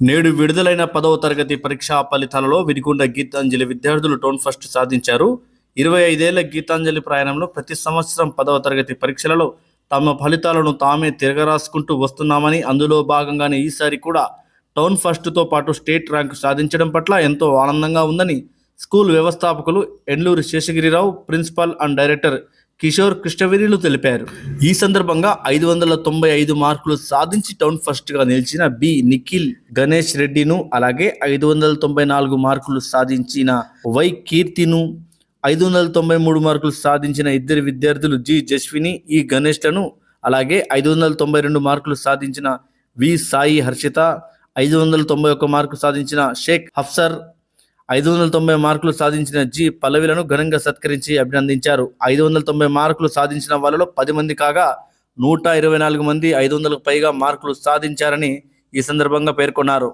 నేడు విడుదలైన పదవ తరగతి పరీక్షా ఫలితాలలో వినికొండ గీతాంజలి విద్యార్థులు టోన్ ఫస్ట్ సాధించారు. ఇరవై ఐదేళ్ళ గీతాంజలి ప్రయాణంలో ప్రతి సంవత్సరం పదవ తరగతి పరీక్షలలో తమ ఫలితాలను తామే తిరగరాసుకుంటూ వస్తున్నామని అందులో భాగంగానే ఈసారి కూడా టౌన్ ఫస్ట్తో పాటు స్టేట్ ర్యాంకు సాధించడం పట్ల ఎంతో ఆనందంగా ఉందని స్కూల్ వ్యవస్థాపకులు Endluri Seshagirirao principal and director Kishore కృష్ణవేణిలు తెలిపారు. ఈ సందర్భంగా ఐదు వందల తొంభై ఐదు మార్కులు సాధించి టౌన్ ఫస్ట్గా నిలిచిన బి. నిఖిల్ గణేష్ రెడ్డిను అలాగే ఐదు వందల తొంభై నాలుగు మార్కులు సాధించిన వై. కీర్తిను ఐదు వందల తొంభై మూడు మార్కులు సాధించిన ఇద్దరు విద్యార్థులు జి. జస్విని ఈ గణేష్లను అలాగే ఐదు వందల తొంభై రెండు మార్కులు సాధించిన వి. సాయి హర్షిత ఐదు వందల తొంభై ఒక్క మార్కు సాధించిన షేక్ హఫ్సర్ ఐదు వందల తొంభై మార్కులు సాధించిన జి పల్లవిలను ఘనంగా సత్కరించి అభినందించారు. ఐదు వందల తొంభై మార్కులు సాధించిన వాళ్ళలో పది మంది కాగా నూట ఇరవై నాలుగు మంది ఐదు వందలకు పైగా మార్కులు సాధించారని ఈ సందర్భంగా పేర్కొన్నారు.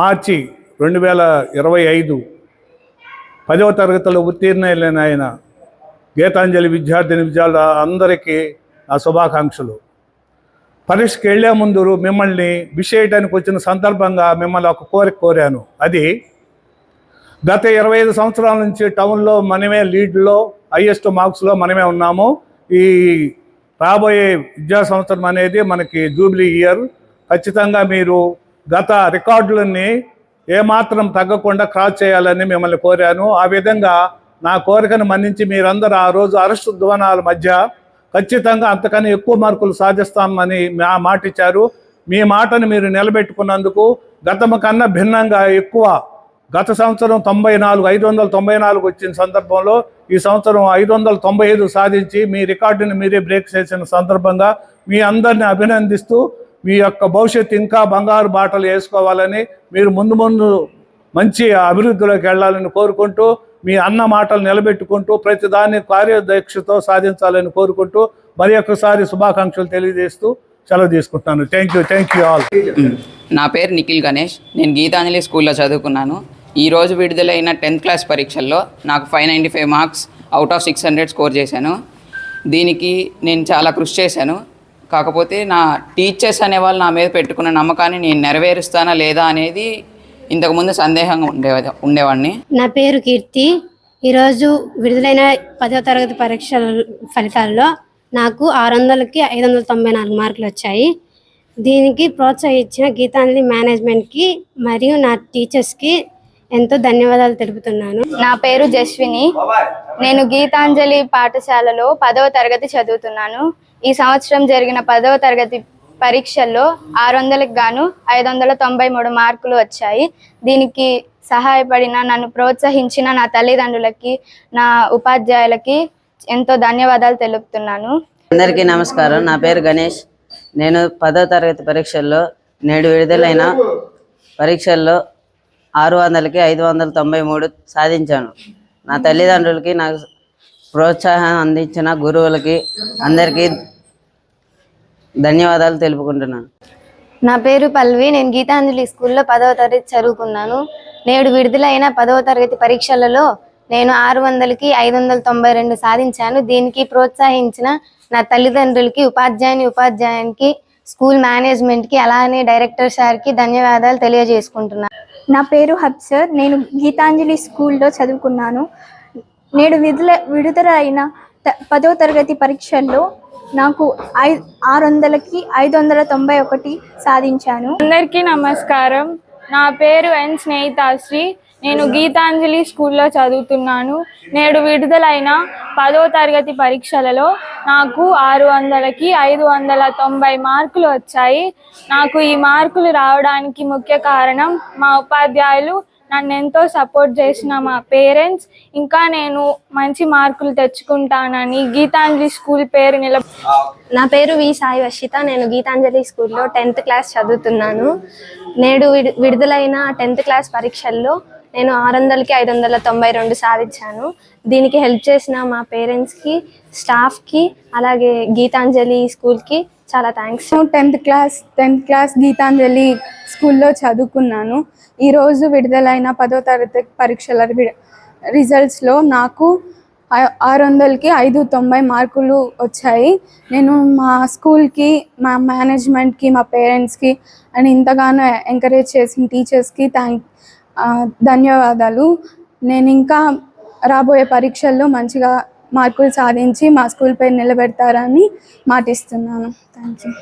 మార్చి రెండు వేల ఇరవై ఐదు పదవ తరగతిలో ఉత్తీర్ణులైన ఆయన గీతాంజలి విద్యార్థిని విద్యార్థులు అందరికీ నా శుభాకాంక్షలు. పరీక్షకి వెళ్ళే ముందు మిమ్మల్ని విష్ చేయడానికి వచ్చిన సందర్భంగా మిమ్మల్ని ఒక కోరిక కోరాను. అది గత ఇరవై ఐదు సంవత్సరాల నుంచి టౌన్లో మనమే లీడ్లో హైయెస్ట్ మార్క్స్లో మనమే ఉన్నాము. ఈ రాబోయే విద్యా సంవత్సరం అనేది మనకి జూబ్లీ ఇయర్. ఖచ్చితంగా మీరు గత రికార్డులన్నీ ఏమాత్రం తగ్గకుండా క్రాస్ చేయాలని మిమ్మల్ని కోరాను. ఆ విధంగా నా కోరికను మన్నించి మీరందరూ ఆ రోజు అరెస్టు ధ్వనాల మధ్య ఖచ్చితంగా అంతకన్నా ఎక్కువ మార్కులు సాధిస్తామని మా మాట ఇచ్చారు. మీ మాటను మీరు నిలబెట్టుకున్నందుకు గతం కన్నా భిన్నంగా ఎక్కువ గత సంవత్సరం తొంభై నాలుగు ఐదు వందల తొంభై నాలుగు వచ్చిన సందర్భంలో ఈ సంవత్సరం ఐదు వందల తొంభై ఐదు సాధించి మీ రికార్డుని మీరే బ్రేక్ చేసిన సందర్భంగా మీ అందరిని అభినందిస్తూ మీ యొక్క భవిష్యత్తు ఇంకా బంగారు బాటలు వేసుకోవాలని మీరు ముందు ముందు మంచి అభివృద్ధిలోకి వెళ్ళాలని కోరుకుంటూ మీ అన్న మాటలు నిలబెట్టుకుంటూ ప్రతిదాన్ని కార్యదక్షతో సాధించాలని కోరుకుంటూ మరి ఒక్కసారి శుభాకాంక్షలు తెలియజేస్తూ సెలవు తీసుకుంటున్నాను. Thank you thank you all నా పేరు నిఖిల్ గణేష్. నేను గీతాంజలి స్కూల్లో చదువుకున్నాను. ఈరోజు విడుదలైన టెన్త్ క్లాస్ పరీక్షల్లో నాకు five ninety five marks out of six hundred score చేశాను. దీనికి నేను చాలా కృషి చేశాను. కాకపోతే నా టీచర్స్ అనేవాళ్ళు నా మీద పెట్టుకున్న నమ్మకాన్ని నేను నెరవేరుస్తానా లేదా అనేది ఇంతకుముందు సందేహంగా ఉండే ఉండేవాడిని. నా పేరు కీర్తి. ఈరోజు విడుదలైన పదవ తరగతి పరీక్షల ఫలితాల్లో నాకు ఆరు వందలకి ఐదు వందల తొంభై నాలుగు మార్కులు వచ్చాయి. దీనికి ప్రోత్సహించిన గీతాంజలి మేనేజ్మెంట్కి మరియు నా టీచర్స్కి ఎంతో ధన్యవాదాలు తెలుపుతున్నాను. నా పేరు జస్విని. నేను గీతాంజలి పాఠశాలలో పదవ తరగతి చదువుతున్నాను. ఈ సంవత్సరం జరిగిన పదవ తరగతి పరీక్షల్లో ఆరు వందలకు గాను ఐదు వందల తొంభై మూడు మార్కులు వచ్చాయి. దీనికి సహాయపడిన నన్ను ప్రోత్సహించిన నా తల్లిదండ్రులకి నా ఉపాధ్యాయులకి ఎంతో ధన్యవాదాలు తెలుపుతున్నాను. అందరికీ నమస్కారం. నా పేరు గణేష్. నేను పదో తరగతి పరీక్షల్లో నేడు విడుదలైన పరీక్షల్లో ఆరు వందలకి ఐదు వందల తొంభై మూడు సాధించాను. నా తల్లిదండ్రులకి నాకు ప్రోత్సాహం అందించిన గురువులకి అందరికీ ధన్యవాదాలు తెలుపుకుంటున్నాను. నా పేరు పల్వి. నేను గీతాంజలి స్కూల్లో పదవ తరగతి చదువుకున్నాను. నేడు విడుదలైన పదవ తరగతి పరీక్షలలో నేను ఆరు వందలకి ఐదు వందల తొంభై రెండు సాధించాను. దీనికి ప్రోత్సహించిన నా తల్లిదండ్రులకి ఉపాధ్యాయుని ఉపాధ్యాయునికి స్కూల్ మేనేజ్మెంట్కి అలానే డైరెక్టర్ సార్కి ధన్యవాదాలు తెలియజేసుకుంటున్నాను నా పేరు హబ్సర్ నేను గీతాంజలి స్కూల్లో చదువుకున్నాను. నేడు విడుదల విడుదల అయిన త- పదో తరగతి పరీక్షల్లో నాకు ఐ ఆరు వందలకి ఐదు వందల తొంభై ఒకటి సాధించాను. అందరికీ నమస్కారం. నా పేరు ఎన్ స్నేహితాశ్రీ. నేను గీతాంజలి స్కూల్లో చదువుతున్నాను. నేడు విడుదలైన పదో తరగతి పరీక్షలలో నాకు ఆరు వందలకి ఐదు వందల తొంభై మార్కులు వచ్చాయి. నాకు ఈ మార్కులు రావడానికి ముఖ్య కారణం మా ఉపాధ్యాయులు నన్ను ఎంతో సపోర్ట్ చేసిన మా పేరెంట్స్ ఇంకా నేను మంచి మార్కులు తెచ్చుకుంటానని గీతాంజలి స్కూల్ పేరు నిల నా పేరు వి సాయి వర్షిత నేను గీతాంజలి స్కూల్లో టెన్త్ క్లాస్ చదువుతున్నాను. నేడు విడు విడుదలైన టెన్త్ క్లాస్ పరీక్షల్లో నేను ఆరు వందలకి ఐదు వందల తొంభై రెండు సాధించాను. దీనికి హెల్ప్ చేసిన మా పేరెంట్స్కి స్టాఫ్కి అలాగే గీతాంజలి స్కూల్కి చాలా థ్యాంక్స్ నేను tenth class tenth class Geetanjali స్కూల్లో చదువుకున్నాను. ఈరోజు విడుదలైన పదో తరగతి పరీక్షల రిజల్ట్స్లో నాకు ఆరు వందలకి ఐదు తొంభై మార్కులు వచ్చాయి. నేను మా స్కూల్కి మా మేనేజ్మెంట్కి మా పేరెంట్స్కి అండ్ ఇంతగానో ఎంకరేజ్ చేసిన టీచర్స్కి థ్యాంక్ ధన్యవాదాలు. నేను ఇంకా రాబోయే పరీక్షల్లో మంచిగా మార్కులు సాధించి మా స్కూల్ పేరు నిలబెడతారని మాటిస్తున్నాను. Thank you